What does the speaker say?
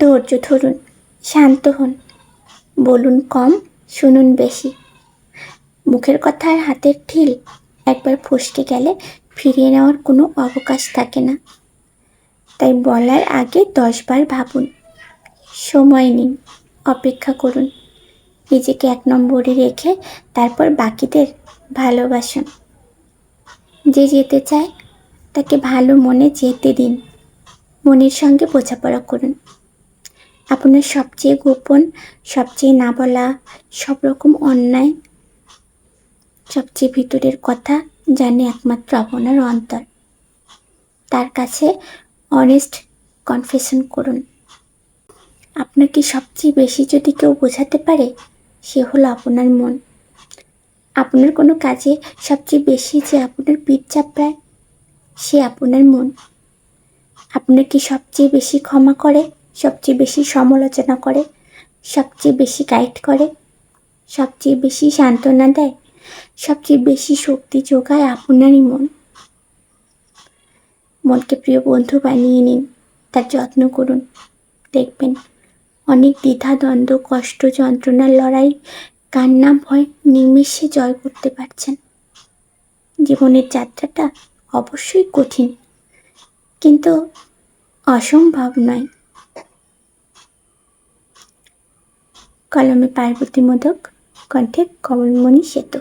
ধৈর্য ধরুন, শান্ত হন। বলুন কম, শুনুন বেশি। মুখের কথা আর হাতের ঠিল একবার ফসকে গেলে ফিরিয়ে নেওয়ার কোনো অবকাশ থাকে না। তাই বলার আগে দশবার ভাবুন। সময় নিন, অপেক্ষা করুন। নিজেকে এক নম্বরে রেখে তারপর বাকিদের ভালোবাসুন। যে যেতে চায়, তাকে ভালো মনে যেতে দিন। মনের সঙ্গে বোঝাপড়া করুন। আপনার সবচেয়ে গোপন, সবচেয়ে না বলা সব রকম অন্যায়, সবচেয়ে ভিতরের কথা জানে একমাত্র আপনার অন্তর। তার কাছে অনেস্ট কনফেশন করুন। আপনাকে সবচেয়ে বেশি যদি কেউ বোঝাতে পারে, সে হলো আপনার মন। আপনার কোনো কাজে সবচেয়ে বেশি যে আপনার পিঠ চাপড়ায়, সে আপনার মন। আপনাকে সবচেয়ে বেশি ক্ষমা করে সবচেয়ে বেশি সমালোচনা করে, সবচেয়ে বেশি গাইড করে, সবচেয়ে বেশি সান্ত্বনা দেয়, সবচেয়ে বেশি শক্তি যোগায় আপনারই মন। মনকে প্রিয় বন্ধু বানিয়ে নিন, তার যত্ন করুন। দেখবেন, অনেক দ্বিধা, দ্বন্দ্ব, কষ্ট, যন্ত্রণার লড়াই কান্না ভয় নিমেষে জয় করতে পারছেন। জীবনের যাত্রাটা অবশ্যই কঠিন, কিন্তু অসম্ভব নয়। কলমে পার্বতী মোদক কণ্ঠে কমলমণি সেতু